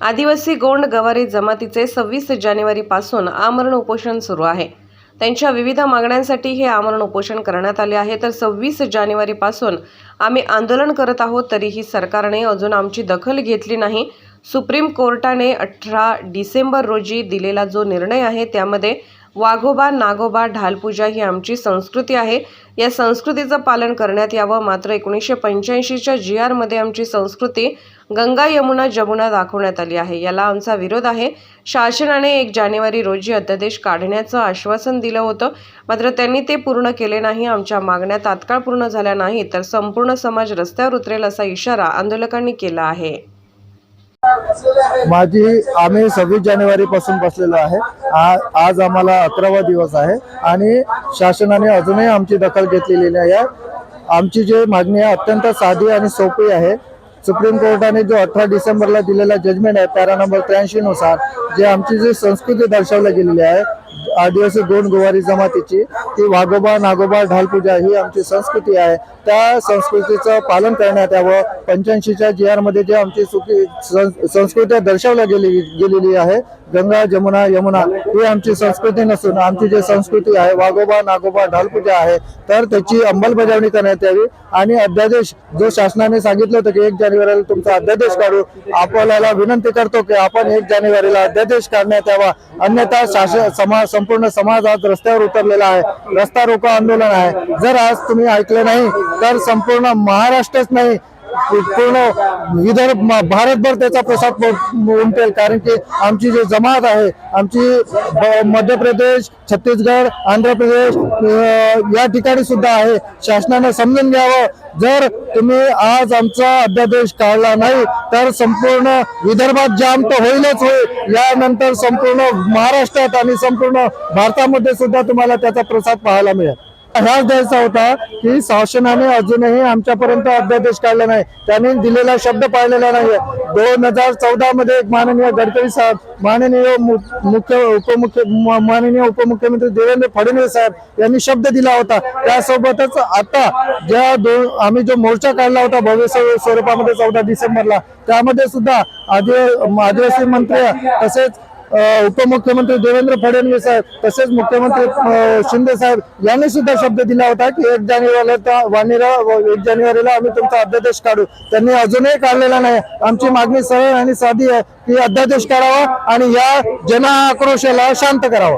आदिवासी गोंड गवारी जमातीचे सव्वीस जानेवारीपासून आमरण उपोषण सुरू आहे. त्यांच्या विविध मागण्यांसाठी हे आमरण उपोषण करण्यात आले आहे. तर सव्वीस जानेवारीपासून आम्ही आंदोलन करत आहोत तरीही सरकारने अजून आमची दखल घेतली नाही. सुप्रीम कोर्टाने अठरा डिसेंबर रोजी दिलेला जो निर्णय आहे त्यामध्ये वाघोबा नागोबा ढालपूजा ही आमची संस्कृती आहे. या संस्कृतीचं पालन करण्यात यावं. मात्र एकोणीसशे पंच्याऐंशीच्या जी आरमध्ये आमची संस्कृती गंगा यमुना जमुना दाखवण्यात आली आहे. याला आमचा विरोध आहे. शासनाने एक जानेवारी रोजी अध्यादेश काढण्याचं आश्वासन दिलं होतं. मात्र त्यांनी ते पूर्ण केले नाही. आमच्या मागण्या तात्काळ पूर्ण झाल्या नाही तर संपूर्ण समाज रस्त्यावर उतरेल असा इशारा आंदोलकांनी केला आहे. माझी आम्ही सव्वीस जानेवारी पासून बसलेलो आहे. आ- आज आम्हाला अकरावा दिवस आहे आणि शासनाने अजूनही आमची दखल घेतलेली नाही आहे. आमची जी मागणी आहे अत्यंत साधी आणि सोपी आहे. सुप्रीम कोर्टाने जो अठरा डिसेंबरला दिलेला जजमेंट आहे पॅरा नंबर त्र्याऐंशी नुसार जे आमची जी संस्कृती दर्शवली गेलेली आहे आदिवासी गोंड गोवारी जमातीची ती वाघोबा नागोबा ढालपूजा ही आमची संस्कृती आहे. त्या संस्कृतीचं पालन करण्यात यावं. पंच्याऐंशीच्या जी आरमध्ये जे आमची सुकी संस्कृती दर्शवल्या गेली गेलेली आहे गंगा जमुना यमुना ही आमची संस्कृती नसून आमची जी संस्कृती आहे वाघोबा नागोबा ढालपूजा आहे तर त्याची अंमलबजावणी करण्यात यावी. आणि अध्यादेश जो शासनाने सांगितलं होतं की एक जानेवारीला तुमचा अध्यादेश काढू आपल्याला विनंती करतो की आपण एक जानेवारीला अध्यादेश काढण्यात यावा. अन्यथा शासन समाज संपूर्ण समाज आज रस्त्यावर उतरलेला आहे. रस्ता रोको आंदोलन आहे. जर आज तुम्ही ऐकलं नाही तर संपूर्ण महाराष्ट्रच नाही. पूर्ण विदर्भ भारतभर त्याचा प्रसाद उमटेल. कारण की आमची जी जमात आहे आमची ब- मध्य प्रदेश छत्तीसगड आंध्र प्रदेश या ठिकाणी सुद्धा आहे. शासनाने समजून घ्यावं. जर तुम्ही आज आमचा अध्यादेश काढला नाही तर संपूर्ण विदर्भात जाम तर होईलच होईल यानंतर संपूर्ण महाराष्ट्रात आणि संपूर्ण भारतामध्ये सुद्धा तुम्हाला त्याचा प्रसाद पाहायला मिळेल. ह्याच द्यायचा होता की शासनाने अजूनही आमच्यापर्यंत अध्यादेश काढला नाही. त्यांनी दिलेला शब्द पाळलेला नाहीये. दोन हजार चौदा मध्ये एक माननीय गडकरी साहेब माननीय मुख्य उपमुख्य माननीय उपमुख्यमंत्री देवेंद्र फडणवीस साहेब यांनी शब्द दिला होता. त्यासोबतच आता ज्या दोन आम्ही जो मोर्चा काढला होता भव्य स्वरूपामध्ये चौदा डिसेंबरला त्यामध्ये सुद्धा आदि आदिवासी मंत्री तसेच उपमुख्यमंत्री देवेंद्र फडणवीस साहेब तसेच मुख्यमंत्री शिंदे साहेब यांनी सुद्धा शब्द दिला होता की एक जानेवारीला वाणीला एक जानेवारीला आम्ही तुमचा अध्यादेश काढू. त्यांनी अजूनही काढलेला नाही. आमची मागणी सरळ आणि साधी आहे की अध्यादेश काढावा आणि या जन आक्रोशाला शांत करावा.